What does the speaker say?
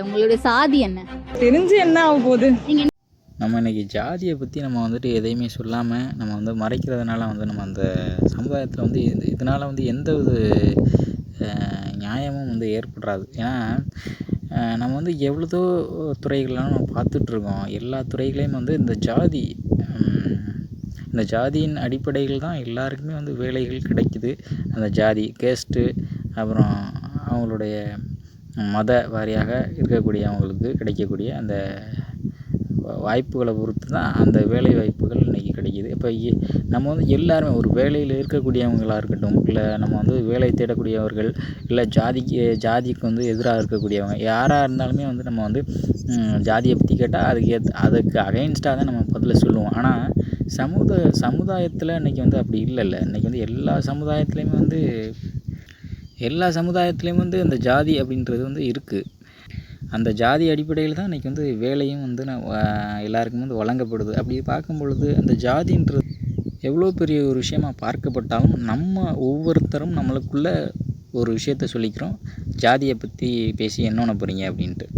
தெரியல உங்களுடைய சாதி என்ன? தெரிஞ்சு என்ன ஆக போகுது? நீங்க நம்ம இன்றைக்கி ஜாதியை பற்றி நம்ம வந்துட்டு எதையுமே சொல்லாமல் நம்ம வந்து மறைக்கிறதுனால வந்து நம்ம அந்த சமுதாயத்தில் வந்து இது இதனால் வந்து எந்த ஒரு நியாயமும் வந்து ஏற்படாது. ஏன்னா நம்ம வந்து எவ்வளோதோ துறைகள்லாம் நம்ம பார்த்துட்ருக்கோம் எல்லா துறைகளையும் வந்து இந்த ஜாதி இந்த ஜாதியின் அடிப்படையில் தான் எல்லாருக்குமே வந்து வேலைகள் கிடைக்குது. அந்த ஜாதி கேஸ்ட்டு அப்புறம் அவங்களுடைய மத வாரியாக இருக்கக்கூடிய அவங்களுக்கு கிடைக்கக்கூடிய அந்த வாய்ப்புகளை பொறுத்து தான் அந்த வேலை வாய்ப்புகள் இன்றைக்கி கிடைக்கிது. இப்போ எ- நம்ம வந்து எல்லாருமே ஒரு வேலையில் இருக்கக்கூடியவங்களாக இருக்கட்டும் இல்லை நம்ம வந்து வேலை தேடக்கூடியவர்கள் இல்லை ஜாதிக்கு ஜாதிக்கு வந்து எதிராக இருக்கக்கூடியவங்க யாராக இருந்தாலுமே வந்து நம்ம வந்து ஜாதியை பற்றி கேட்டால் அதுக்கு ஏத் அதுக்கு அகைன்ஸ்டாக தான் நம்ம பதில் சொல்லுவோம். ஆனால் சமுத சமுதாயத்தில் இன்றைக்கி வந்து அப்படி இல்லைல்ல. இன்றைக்கி வந்து எல்லா சமுதாயத்துலேயுமே வந்து எல்லா சமுதாயத்துலேயும் வந்து அந்த ஜாதி அப்படின்றது வந்து இருக்குது அந்த ஜாதி அடிப்படையில் தான் இன்றைக்கி வந்து வேலையும் வந்து நான் எல்லாருக்கும் வந்து வழங்கப்படுது. அப்படி பார்க்கும் பொழுது அந்த ஜாதின்றது எவ்வளோ பெரிய ஒரு விஷயமாக பார்க்கப்பட்டாலும் நம்ம ஒவ்வொருத்தரும் நம்மளுக்குள்ள ஒரு விஷயத்த சொல்லிக்கிறோம். ஜாதியை பற்றி பேசி என்ன போகிறீங்க அப்படின்ட்டு.